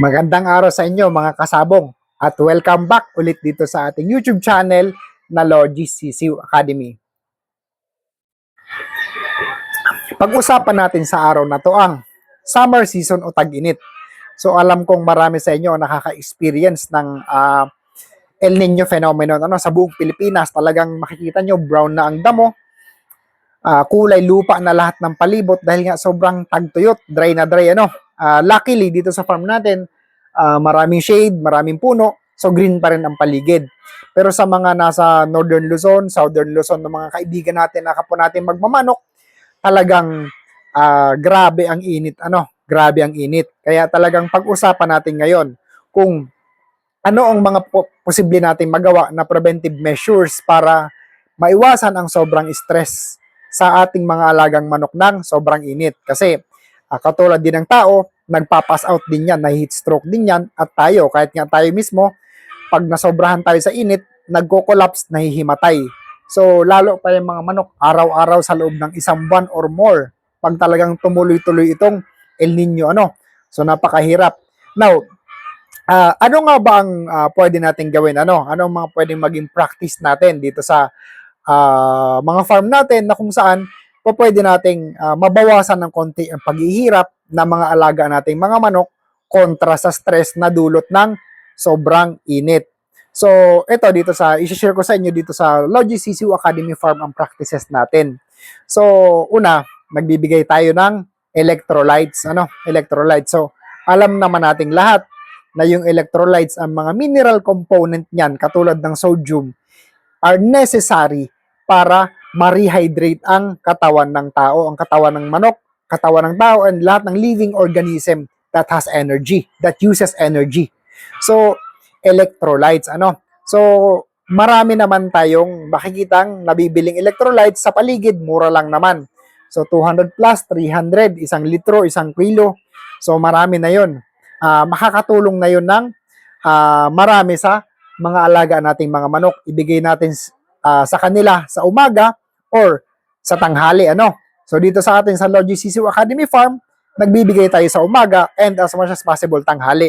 Magandang araw sa inyo mga kasabong at welcome back ulit dito sa ating YouTube channel na Logis CCU Academy. Pag-usapan natin sa araw na to ang summer season o tag-init. So alam kong marami sa inyo nakaka-experience ng ah, El Nino phenomenon ano sa buong Pilipinas talagang makikita nyo brown na ang damo ah, kulay lupa na lahat ng palibot dahil nga sobrang tagtuyot dry na dry ano Ah, luckily dito sa farm natin ah, maraming shade maraming puno so green pa rin ang paligid pero sa mga nasa northern Luzon southern Luzon ng mga kaibigan natin na kapwa natin magmamanok talagang ah, grabe ang init ano grabe ang init kaya talagang pag-usapan natin ngayon kung ano ang mga po- posible nating magawa na preventive measures para maiwasan ang sobrang stress sa ating mga alagang manok ng sobrang init. Kasi ah, katulad din ng tao, nagpapass out din yan, na heat stroke din yan, at tayo, kahit nga tayo mismo, pag nasobrahan tayo sa init, nagko-collapse, nahihimatay. So, lalo pa yung mga manok, araw-araw sa loob ng isang buwan or more, pag talagang tumuloy-tuloy itong El Nino, ano. So, napakahirap. Now, Ah, ano nga ba ang ah, pwede nating gawin? Ano? Ano mga pwedeng maging practice natin dito sa ah, mga farm natin na kung saan po pwede nating ah, mabawasan ng konti ang paghihirap ng mga alaga nating mga manok kontra sa stress na dulot ng sobrang init. So, ito dito sa i-share ko sa inyo dito sa Logi CCU Academy Farm ang practices natin. So, una, nagbibigay tayo ng electrolytes, ano? Electrolytes. So, alam naman nating lahat na yung electrolytes, ang mga mineral component niyan, katulad ng sodium, are necessary para ma-rehydrate ang katawan ng tao, ang katawan ng manok, katawan ng tao, and lahat ng living organism that has energy, that uses energy. So, electrolytes, ano? So, marami naman tayong makikitang nabibiling electrolytes sa paligid, mura lang naman. So, 200 plus, 300, isang litro, isang kilo. So, marami na yon ah, makakatulong na yun ng ah, marami sa mga alaga nating mga manok. Ibigay natin ah, sa kanila sa umaga or sa tanghali. Ano? So dito sa atin sa Logi CCU Academy Farm, nagbibigay tayo sa umaga and as much as possible tanghali.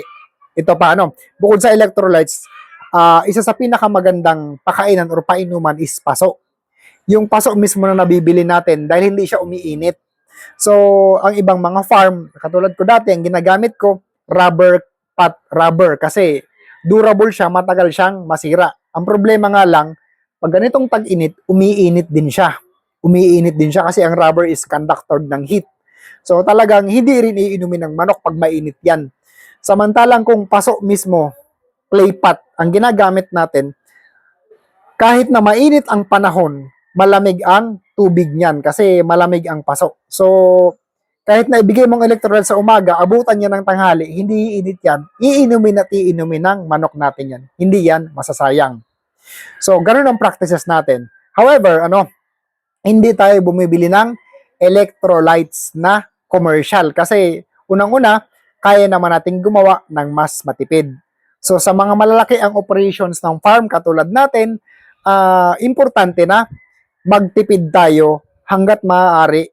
Ito pa ano, bukod sa electrolytes, ah, isa sa pinakamagandang pakainan or painuman is paso. Yung paso mismo na nabibili natin dahil hindi siya umiinit. So, ang ibang mga farm, katulad ko dati, ang ginagamit ko, rubber pot rubber kasi durable siya, matagal siyang masira. Ang problema nga lang, pag ganitong tag-init, umiinit din siya. Umiinit din siya kasi ang rubber is conductor ng heat. So talagang hindi rin iinumin ng manok pag mainit yan. Samantalang kung paso mismo, clay pot, ang ginagamit natin, kahit na mainit ang panahon, malamig ang tubig niyan kasi malamig ang paso. So, kahit na ibigay mong electrolyte sa umaga, abutan niya ng tanghali, hindi iinit yan, iinumin at iinumin ng manok natin yan. Hindi yan masasayang. So, ganun ang practices natin. However, ano, hindi tayo bumibili ng electrolytes na commercial kasi unang-una, kaya naman nating gumawa ng mas matipid. So, sa mga malalaki ang operations ng farm katulad natin, ah, importante na magtipid tayo hanggat maaari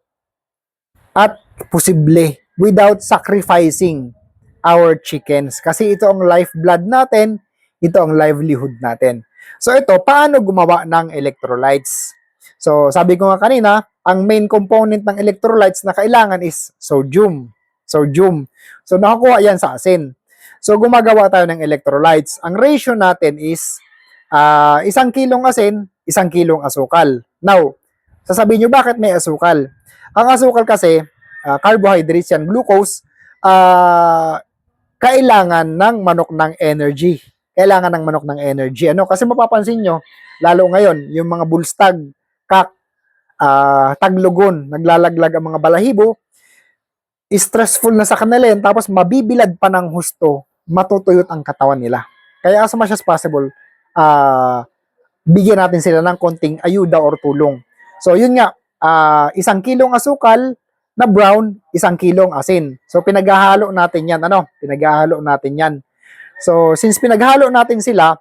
at posible without sacrificing our chickens. Kasi ito ang lifeblood natin, ito ang livelihood natin. So ito, paano gumawa ng electrolytes? So sabi ko nga kanina, ang main component ng electrolytes na kailangan is sodium. Sodium. So nakakuha yan sa asin. So gumagawa tayo ng electrolytes. Ang ratio natin is ah, isang kilong asin, isang kilong asukal. Now, sasabihin nyo bakit may asukal? Ang asukal kasi, ah, carbohydrates yan, glucose, ah, kailangan ng manok ng energy. Kailangan ng manok ng energy. Ano? Kasi mapapansin nyo, lalo ngayon, yung mga bulstag, kak, ah, taglugon, naglalaglag ang mga balahibo, stressful na sa kanila yun, tapos mabibilad pa ng husto, matutuyot ang katawan nila. Kaya as much as possible, ah, bigyan natin sila ng konting ayuda or tulong. So, yun nga, ah, isang kilong asukal na brown, isang kilong asin. So, pinaghahalo natin yan. Ano? Pinaghahalo natin yan. So, since pinaghalo natin sila,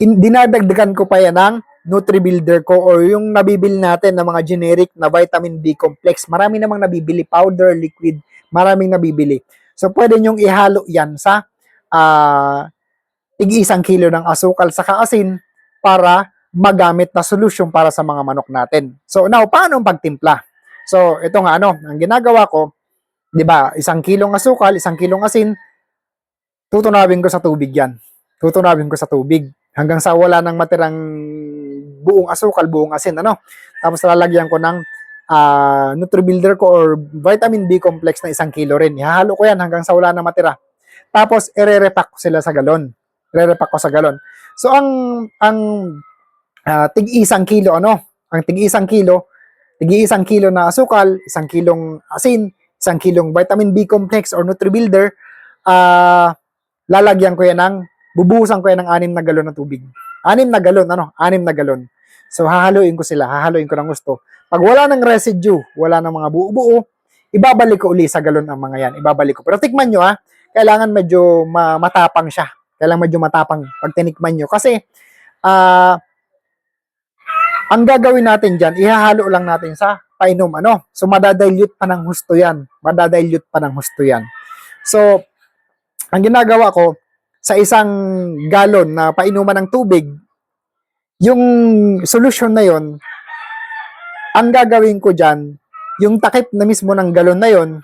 in- dinadagdagan ko pa yan ng Nutri-Builder ko or yung nabibili natin ng mga generic na vitamin B complex. Marami namang nabibili, powder, liquid, maraming nabibili. So, pwede nyong ihalo yan sa ah tig isang kilo ng asukal sa asin para magamit na solution para sa mga manok natin. So, now, paano ang pagtimpla? So, ito nga ano, ang ginagawa ko, 'di ba, isang kilong asukal, isang kilong asin, tutunawin ko sa tubig 'yan. Tutunawin ko sa tubig hanggang sa wala nang matirang buong asukal, buong asin, ano? Tapos lalagyan ko ng ah Nutribuilder ko or vitamin B complex na isang kilo rin. Ihahalo ko 'yan hanggang sa wala na matira. Tapos ire-repack ko sila sa galon. Ire-repack ko sa galon. So ang ang ah, tig isang kilo ano? Ang tig isang kilo, tig isang kilo na asukal, isang kilong asin, isang kilong vitamin B complex or Nutribuilder, ah lalagyan ko yan ng bubuhusan ko yan ng anim na galon ng tubig. Anim na galon, ano? Anim na galon. So hahaluin ko sila, hahaluin ko ng gusto. Pag wala ng residue, wala ng mga buo-buo, ibabalik ko uli sa galon ang mga yan. Ibabalik ko. Pero tikman nyo ha, kailangan medyo ma- matapang siya. Kailangan medyo matapang pag tinikman nyo. Kasi, ah, ang gagawin natin dyan, ihahalo lang natin sa painom. Ano? So, madadilute pa ng husto yan. Madadilute pa ng husto yan. So, ang ginagawa ko, sa isang galon na painuman ng tubig, yung solution na yon ang gagawin ko dyan, yung takip na mismo ng galon na yon,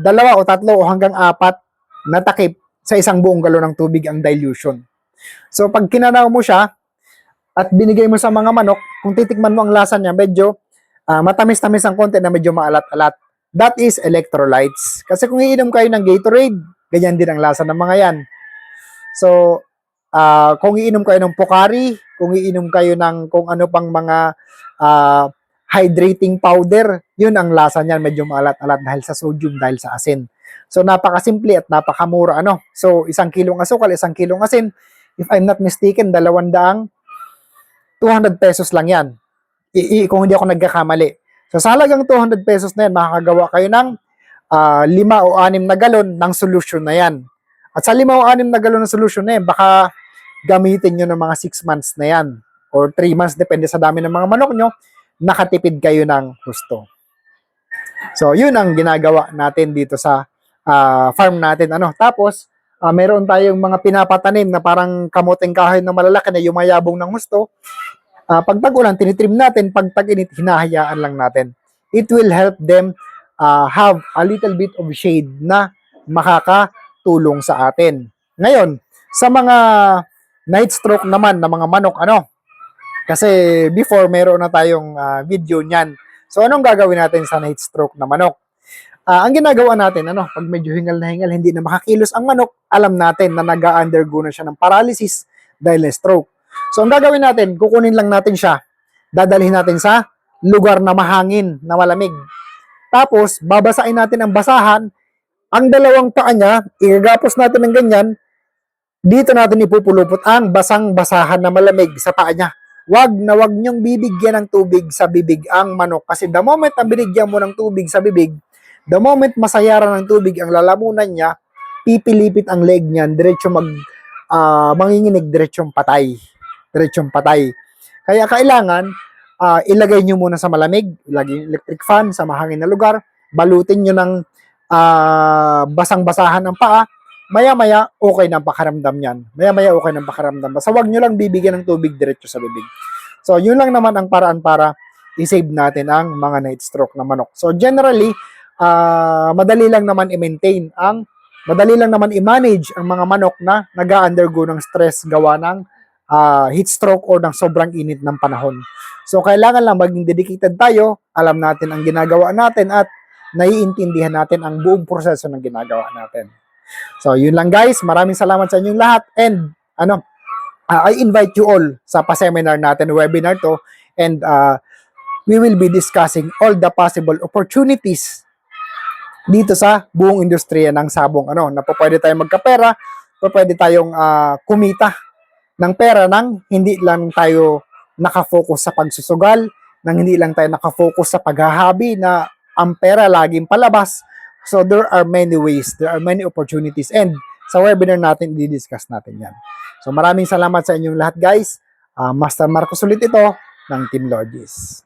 dalawa o tatlo o hanggang apat na takip sa isang buong galon ng tubig ang dilution. So pag kinanaw mo siya at binigay mo sa mga manok, kung titikman mo ang lasa niya, medyo ah, matamis-tamis ang konti na medyo maalat-alat. That is electrolytes. Kasi kung iinom kayo ng Gatorade, ganyan din ang lasa ng mga yan. So, ah, kung iinom kayo ng Pocari, kung iinom kayo ng kung ano pang mga ah, hydrating powder, yun ang lasa niyan, medyo maalat-alat dahil sa sodium, dahil sa asin. So, napakasimple at napakamura, ano? So, isang kilong asukal, isang kilong asin, if I'm not mistaken, dalawang daang 200 pesos lang yan. I, i- kung hindi ako nagkakamali. So, sa halagang 200 pesos na yan, makakagawa kayo ng ah, lima o anim na galon ng solution na yan. At sa lima o anim na galon ng solution na yan, baka gamitin nyo ng mga 6 months na yan or 3 months, depende sa dami ng mga manok nyo, nakatipid kayo ng husto. So, yun ang ginagawa natin dito sa ah, farm natin. Ano? Tapos, ah, meron tayong mga pinapatanim na parang kamuting kahoy na malalaki na yumayabong ng husto. Ah, pag tag-ulan, tinitrim natin. Pag tag-init, hinahayaan lang natin. It will help them ah, have a little bit of shade na makakatulong sa atin. Ngayon, sa mga night stroke naman na mga manok, ano? Kasi before, meron na tayong ah, video niyan. So, anong gagawin natin sa night stroke na manok? Ah, ang ginagawa natin, ano, pag medyo hingal na hingal, hindi na makakilos ang manok, alam natin na nag-undergo na siya ng paralysis dahil na stroke. So, ang gagawin natin, kukunin lang natin siya, dadalhin natin sa lugar na mahangin, na malamig. Tapos, babasain natin ang basahan, ang dalawang paa niya, igagapos natin ng ganyan, dito natin ipupulupot ang basang-basahan na malamig sa paa niya. Wag na wag niyong bibigyan ng tubig sa bibig ang manok kasi the moment na binigyan mo ng tubig sa bibig, the moment masayaran ng tubig ang lalamunan niya, pipilipit ang leg niyan, diretso mag ah, manginginig, diretsong patay. Diretsong patay. Kaya kailangan ah, ilagay niyo muna sa malamig, ilagay electric fan sa mahangin na lugar, balutin niyo ng ah, basang-basahan ng paa, maya-maya okay na pakaramdam niyan. Maya-maya okay na pakaramdam. Basta wag niyo lang bibigyan ng tubig diretso sa bibig. So, yun lang naman ang paraan para i-save natin ang mga night stroke na manok. So, generally, ah madali lang naman i-maintain ang madali lang naman i-manage ang mga manok na nag-undergo ng stress gawa ng ah, heat stroke or ng sobrang init ng panahon. So, kailangan lang maging dedicated tayo, alam natin ang ginagawa natin at naiintindihan natin ang buong proseso ng ginagawa natin. So, yun lang guys. Maraming salamat sa inyong lahat. And, ano, uh, I invite you all sa pa-seminar natin, webinar to. And, uh, we will be discussing all the possible opportunities dito sa buong industriya ng sabong. Ano, na po pwede tayong magkapera, po pwede tayong ah, kumita ng pera nang hindi lang tayo nakafocus sa pagsusugal, nang hindi lang tayo nakafocus sa paghahabi na ang pera laging palabas, So there are many ways, there are many opportunities and sa webinar natin di-discuss natin 'yan. So maraming salamat sa inyong lahat guys. Ah, Master Marcos ulit ito ng Team Logis.